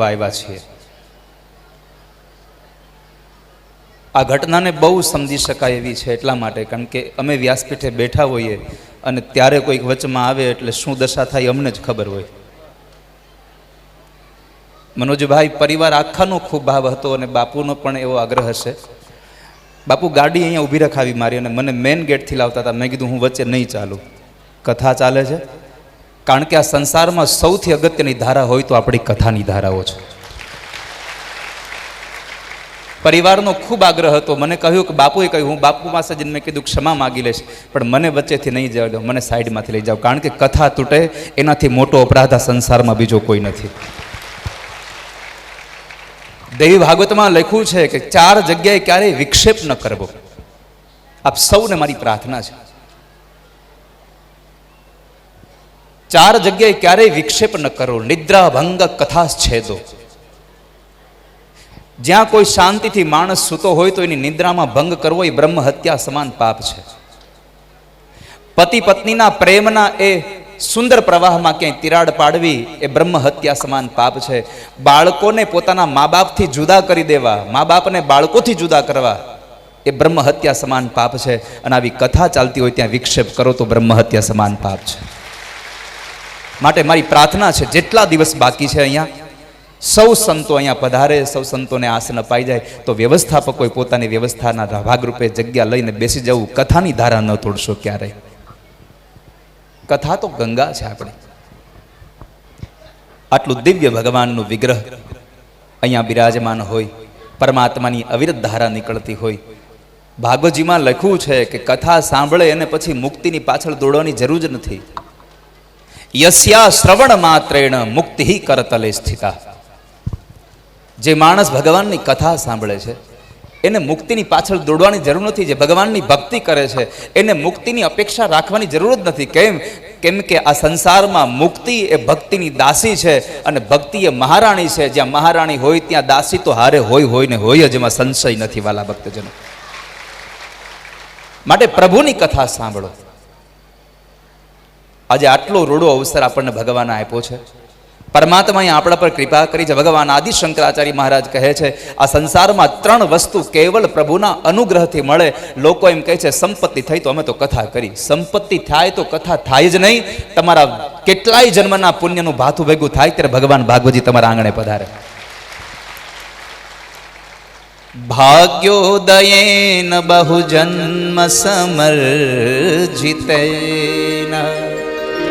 આવ્યા છીએ. આ ઘટનાને બહુ સમજી શકાય એવી છે એટલા માટે, કારણ કે અમે વ્યાસપીઠે બેઠા હોઈએ અને ત્યારે કોઈક વચમાં આવે એટલે શું દશા થાય અમને જ ખબર હોય. મનોજભાઈ, પરિવાર આખાનો ખૂબ ભાવ હતો અને બાપુનો પણ એવો આગ્રહ હશે. બાપુ, ગાડી અહીંયા ઊભી રખાવી મારી અને મને મેન ગેટથી લાવતા હતા. મેં કીધું, હું વચ્ચે નહીં ચાલું. કથા ચાલે છે? કારણ કે આ સંસારમાં સૌથી અગત્યની ધારા હોય તો આપણી કથાની ધારાઓ છે. પરિવારનો ખૂબ આગ્રહ હતો. મને કહ્યું કે, બાપુએ કહ્યું, હું બાપુ પાસે જઈને મેં કીધું, ક્ષમા માગી લઈશ, પણ મને વચ્ચેથી નહીં જવા મને સાઈડમાંથી લઈ જાઓ, કારણ કે કથા તૂટે, એનાથી મોટો અપરાધ આ સંસારમાં બીજો કોઈ નથી. દેવી ભાગવતમાં લખ્યું છે કે, ચાર જગ્યાએ ક્યારેય વિક્ષેપ ન કરવો. આપ સૌને મારી પ્રાર્થના છે. ચાર જગ્યાએ ક્યારેય વિક્ષેપ ન કરો. નિદ્રા ભંગ કથા છેદો જ્યાં કોઈ શાંતિથી માણસ સૂતો હોય તો એની નિદ્રામાં ભંગ કરવો એ બ્રહ્મ હત્યા સમાન પાપ છે. પતિ પત્નીના પ્રેમના એ સુંદર પ્રવાહમાં ક્યાંય તિરાડ પાડવી એ બ્રહ્મ હત્યા સમાન પાપ છે. બાળકોને પોતાના મા બાપથી જુદા કરી દેવા મા બાપને બાળકોથી જુદા કરવા એ બ્રહ્મ હત્યા સમાન પાપ છે. અને આવી કથા ચાલતી હોય ત્યાં વિક્ષેપ કરો તો બ્રહ્મ હત્યા સમાન પાપ છે. માટે મારી પ્રાર્થના છે, જેટલા દિવસ બાકી છે અહીંયા, સૌ સંતો અહીંયા પધારે, સૌ સંતોને આસન અપાઈ જાય, તો વ્યવસ્થાપકોએ પોતાની વ્યવસ્થાના ભાગરૂપે જગ્યા લઈને બેસી જવું, કથાની ધારા ન તોડશો ક્યારેય. કથા તો ગંગા છે આપણે. આટલું દિવ્ય ભગવાનનું વિગ્રહ અહીંયા બિરાજમાન હોય, પરમાત્માની અવિરત ધારા નીકળતી હોય. ભાગવતજીમાં લખ્યું છે કે કથા સાંભળે અને પછી મુક્તિની પાછળ દોડવાની જરૂર જ નથી. યસ્યા શ્રવણ માત્રેણ મુક્તિ કરતલે સ્થિતા. જે માણસ ભગવાનની કથા સાંભળે છે, એને મુક્તિની પાછળ દોડવાની જરૂર નથી, જે ભગવાનની ભક્તિ કરે છે, એને મુક્તિની અપેક્ષા રાખવાની જરૂર જ નથી. કેમ? કેમ કે આ સંસારમાં મુક્તિ એ ભક્તિની દાસી છે અને ભક્તિ એ મહારાણી છે. જ્યાં મહારાણી હોય, ત્યાં દાસી તો હારે હોય હોય ને હોય જ, એમાં સંશય નથી વાલા ભક્તજનો. માટે પ્રભુની કથા સાંભળો. આજે આટલો રૂડો અવસર આપણને ભગવાને આપ્યો છે. પરમાત્માએ આપણા પર કૃપા કરી છે. ભગવાન આદિ શંકરાચાર્ય મહારાજ કહે છે, આ સંસારમાં ત્રણ વસ્તુ કેવલ પ્રભુના અનુગ્રહથી મળે. લોકો એમ કહે છે, સંપત્તિ થઈ તો અમે તો કથા કરી. સંપત્તિ થાય તો કથા થાય જ નહીં. તમારા કેટલાય જન્મના પુણ્યનું ભાથું ભેગું થાય ત્યારે ભગવાન ભાગવતજી તમારા આંગણે પધારે. ભાગ્યોદયેન બહુ જન્મ સમર્જિતેન